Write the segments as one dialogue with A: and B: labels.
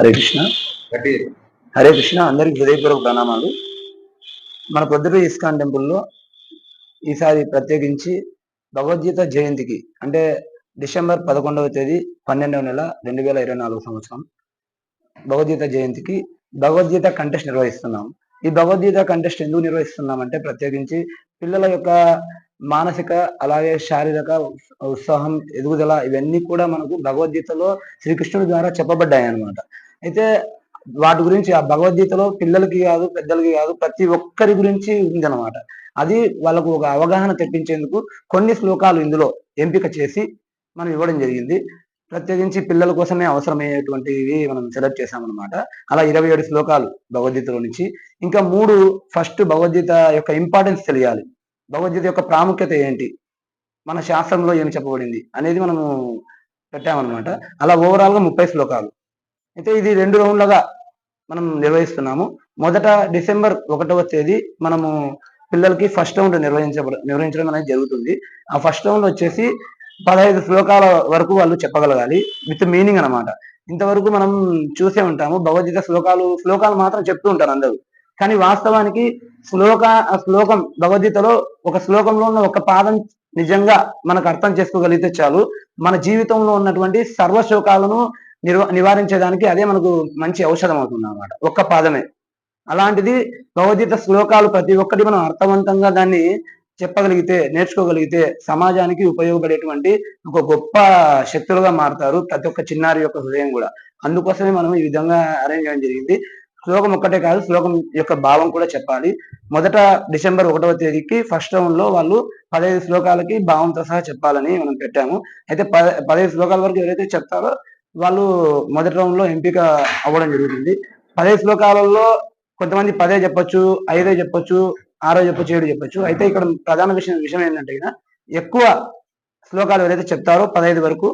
A: హరే కృష్ణ. హరే కృష్ణ అందరికి హృదయపూర్వక ప్రణామాలు. మన పొద్దుట ఇస్కాన్ టెంపుల్లో ఈసారి ప్రత్యేకించి భగవద్గీత జయంతికి అంటే డిసెంబర్ పదకొండవ తేదీ పన్నెండవ నెల రెండు వేల ఇరవై నాలుగు సంవత్సరం భగవద్గీత జయంతికి భగవద్గీత కంటెస్ట్ నిర్వహిస్తున్నాం. ఈ భగవద్గీత కంటెస్ట్ ఎందుకు నిర్వహిస్తున్నాం అంటే ప్రత్యేకించి పిల్లల యొక్క మానసిక అలాగే శారీరక ఉత్సాహం ఎదుగుదల ఇవన్నీ కూడా మనకు భగవద్గీతలో శ్రీకృష్ణుడి ద్వారా చెప్పబడ్డాయి అన్నమాట అయితే వాటి గురించి ఆ భగవద్గీతలో పిల్లలకి కాదు పెద్దలకి కాదు ప్రతి ఒక్కరి గురించి ఉందన్నమాట. అది వాళ్ళకు ఒక అవగాహన తెప్పించేందుకు కొన్ని శ్లోకాలు ఇందులో ఎంపిక చేసి మనం ఇవ్వడం జరిగింది. ప్రత్యేకించి పిల్లల కోసమే అవసరమయ్యేటువంటివి మనం సెలెక్ట్ చేసామన్నమాట అలా ఇరవై ఏడు శ్లోకాలు భగవద్గీతలో నుంచి. ఇంకా మూడు ఫస్ట్ భగవద్గీత యొక్క ఇంపార్టెన్స్ తెలియాలి. భగవద్గీత యొక్క ప్రాముఖ్యత ఏంటి? మన శాస్త్రంలో ఏమి చెప్పబడింది అనేది మనము పెట్టామన్నమాట. అలా ఓవరాల్గా ముప్పై శ్లోకాలు. అయితే ఇది రెండు రౌండ్లుగా మనం నిర్వహిస్తున్నాము. మొదట డిసెంబర్ ఒకటవ తేదీ మనము పిల్లలకి ఫస్ట్ రౌండ్ నిర్వహించబ నిర్వహించడం అనేది జరుగుతుంది. ఆ ఫస్ట్ రౌండ్ వచ్చేసి పదహైదు శ్లోకాల వరకు వాళ్ళు చెప్పగలగాలి. విత్ మీనింగ్ అన్నమాట. ఇంతవరకు మనం చూసే ఉంటాము. భగవద్గీత శ్లోకాలు శ్లోకాలు మాత్రం చెప్తూ ఉంటారు అందరూ. కానీ వాస్తవానికి శ్లోక ఆ శ్లోకం భగవద్గీతలో ఒక శ్లోకంలో ఉన్న ఒక పాదం నిజంగా మనకు అర్థం చేసుకోగలిగితే చాలు. మన జీవితంలో ఉన్నటువంటి సర్వ శ్లోకాలను నిర్వ నివారించేదానికి అదే మనకు మంచి ఔషధం అవుతుంది అన్నమాట ఒక్క పాదమే. అలాంటిది భగవద్గీత శ్లోకాలు ప్రతి ఒక్కటి మనం అర్థవంతంగా దాన్ని చెప్పగలిగితే నేర్చుకోగలిగితే సమాజానికి ఉపయోగపడేటువంటి ఒక గొప్ప శక్తులుగా మారుతారు ప్రతి ఒక్క చిన్నారి యొక్క హృదయం కూడా. అందుకోసమే మనం ఈ విధంగా అరేంజ్ చేయడం జరిగింది. శ్లోకం ఒక్కటే కాదు శ్లోకం యొక్క భావం కూడా చెప్పాలి. మొదట డిసెంబర్ ఒకటవ తేదీకి ఫస్ట్ రౌండ్లో వాళ్ళు పదహైదు శ్లోకాలకి భావంతో సహా చెప్పాలని మనం పెట్టాము. అయితే పదహైదు శ్లోకాల వరకు ఎవరైతే చెప్తారో వాళ్ళు మొదటి రౌండ్లో ఎంపిక అవ్వడం జరుగుతుంది. పదహైదు శ్లోకాలలో కొంతమంది పదే చెప్పొచ్చు ఐదే చెప్పొచ్చు ఆరో చెప్పొచ్చు ఏడు చెప్పొచ్చు. అయితే ఇక్కడ ప్రధాన విషయం విషయం ఏంటంటే ఎక్కువ శ్లోకాలు ఎవరైతే చెప్తారో పదహైదు వరకు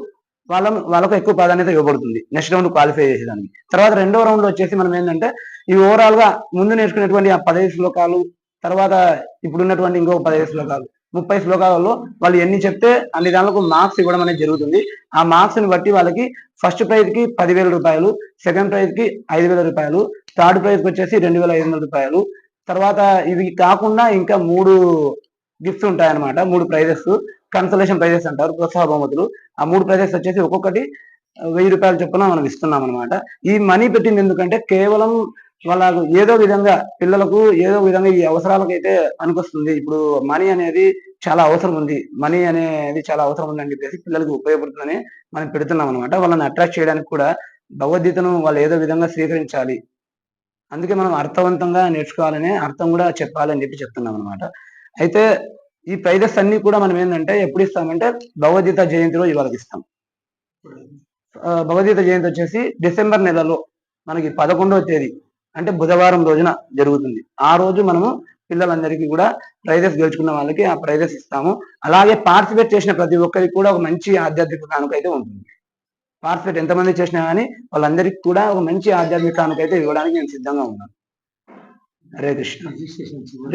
A: వాళ్ళ వాళ్ళకు ఎక్కువ ప్రాధాన్యత ఇవ్వబడుతుంది నెక్స్ట్ రౌండ్ క్వాలిఫై చేసేదానికి. తర్వాత రెండో రౌండ్లో వచ్చేసి మనం ఏంటంటే ఈ ఓవరాల్గా ముందు నేర్చుకునేటువంటి ఆ పదహైదు శ్లోకాలు తర్వాత ఇప్పుడున్నటువంటి ఇంకో పదహైదు శ్లోకాలు ముప్పై శ్లోకాలలో వాళ్ళు ఎన్ని చెప్తే అన్ని దానిలకు మార్క్స్ ఇవ్వడం అనేది జరుగుతుంది. ఆ మార్క్స్ని బట్టి వాళ్ళకి ఫస్ట్ ప్రైజ్కి పదివేల రూపాయలు సెకండ్ ప్రైజ్కి ఐదు వేల రూపాయలు థర్డ్ ప్రైజ్కి వచ్చేసి రెండు వేల ఐదు వందల రూపాయలు. తర్వాత ఇవి కాకుండా ఇంకా మూడు గిఫ్ట్స్ ఉంటాయన్నమాట. మూడు ప్రైజెస్ కన్సలేషన్ ప్రైజెస్ అంటారు ప్రోత్సాహ బహుమతులు. ఆ మూడు ప్రైజెస్ వచ్చేసి ఒక్కొక్కటి వెయ్యి రూపాయలు చొప్పున మనం ఇస్తున్నాం అనమాట ఈ మనీ పెట్టింది ఎందుకంటే కేవలం వాళ్ళకు ఏదో విధంగా పిల్లలకు ఏదో విధంగా ఈ అవసరాలకైతే పనికొస్తుంది. ఇప్పుడు మనీ అనేది చాలా అవసరం ఉంది. మనీ అనేది చాలా అవసరం ఉంది అని చెప్పేసి పిల్లలకు ఉపయోగపడుతుందని మనం పెడుతున్నాం అనమాట వాళ్ళని అట్రాక్ట్ చేయడానికి కూడా భగవద్గీతను వాళ్ళు ఏదో విధంగా స్వీకరించాలి. అందుకే మనం అర్థవంతంగా నేర్చుకోవాలని అర్థం కూడా చెప్పాలని చెప్పి చెప్తున్నాం అనమాట అయితే ఈ ప్రైజెస్ అన్ని కూడా మనం ఏంటంటే ఎప్పుడు ఇస్తామంటే భగవద్గీత జయంతిలో ఇవాళ ఇస్తాం. భగవద్గీత జయంతి వచ్చేసి డిసెంబర్ నెలలో మనకి పదకొండవ తేదీ అంటే బుధవారం రోజున జరుగుతుంది. ఆ రోజు మనము పిల్లలందరికీ కూడా ప్రైజెస్ గెలుచుకున్న వాళ్ళకి ఆ ప్రైజెస్ ఇస్తాము. అలాగే పార్టిసిపేట్ చేసిన ప్రతి ఒక్కరికి కూడా ఒక మంచి ఆధ్యాత్మిక కానుక అయితే ఉంటుంది. పార్టిసిపేట్ ఎంతమంది చేసినా కానీ వాళ్ళందరికీ కూడా ఒక మంచి ఆధ్యాత్మిక కానుక అయితే ఇవ్వడానికి నేను సిద్ధంగా ఉన్నాను. హరే కృష్ణ.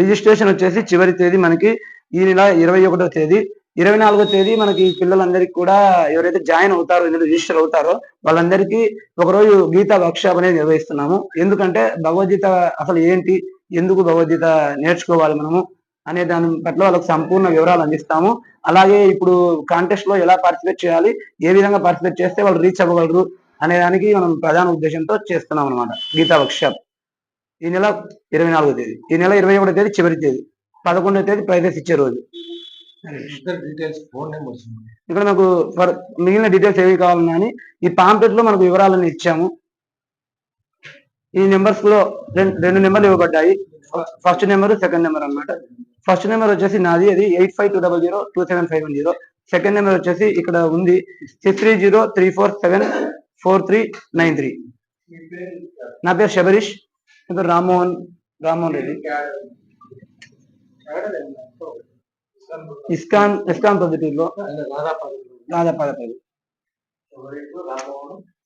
A: రిజిస్ట్రేషన్ వచ్చేసి చివరి తేదీ మనకి ఈ నెల ఇరవై ఒకటో తేదీ. ఇరవై నాలుగో తేదీ మనకి పిల్లలందరికీ కూడా ఎవరైతే జాయిన్ అవుతారో ఇందులో రిజిస్టర్ అవుతారో వాళ్ళందరికీ ఒకరోజు గీతా వర్క్షాప్ అనేది నిర్వహిస్తున్నాము. ఎందుకంటే భగవద్గీత అసలు ఏంటి ఎందుకు భగవద్గీత నేర్చుకోవాలి మనము అనే దాని పట్ల వాళ్ళకి సంపూర్ణ వివరాలు అందిస్తాము. అలాగే ఇప్పుడు కాంటెస్ట్లో ఎలా పార్టిసిపేట్ చేయాలి ఏ విధంగా పార్టిసిపేట్ చేస్తే వాళ్ళు రీచ్ అవ్వగలరు అనే దానికి మనం ప్రధాన ఉద్దేశంతో చేస్తున్నాం అనమాట గీతా వర్క్షాప్. ఈ నెల ఇరవై నాలుగో తేదీ. ఈ నెల ఇరవై ఒకటో తేదీ చివరి తేదీ. పదకొండో తేదీ ప్రైజెస్ ఇచ్చే రోజు. ఇక్కడ నాకు మిగిలిన డీటెయిల్స్ ఏవి కావాలన్నా అని ఈ పాంప్లెట్లో మనకు వివరాలను ఇచ్చాము. ఈ నెంబర్స్లో రెండు నెంబర్లు ఇవ్వబడ్డాయి. ఫస్ట్ నెంబర్ సెకండ్ నెంబర్ అన్నమాట. ఫస్ట్ నెంబర్ వచ్చేసి నాది అది eight five two double zero two seven five one zero second number వచ్చేసి ఇక్కడ ఉంది six three zero three four seven four three nine three నా పేరు శబరీష్ నా పేరు Rammohan Rammohan Reddy. ISKCON ISKCON పొద్దుటూరులో Radhapadapuram.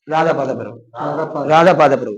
A: Radhapadapuram. Radhapadapuram.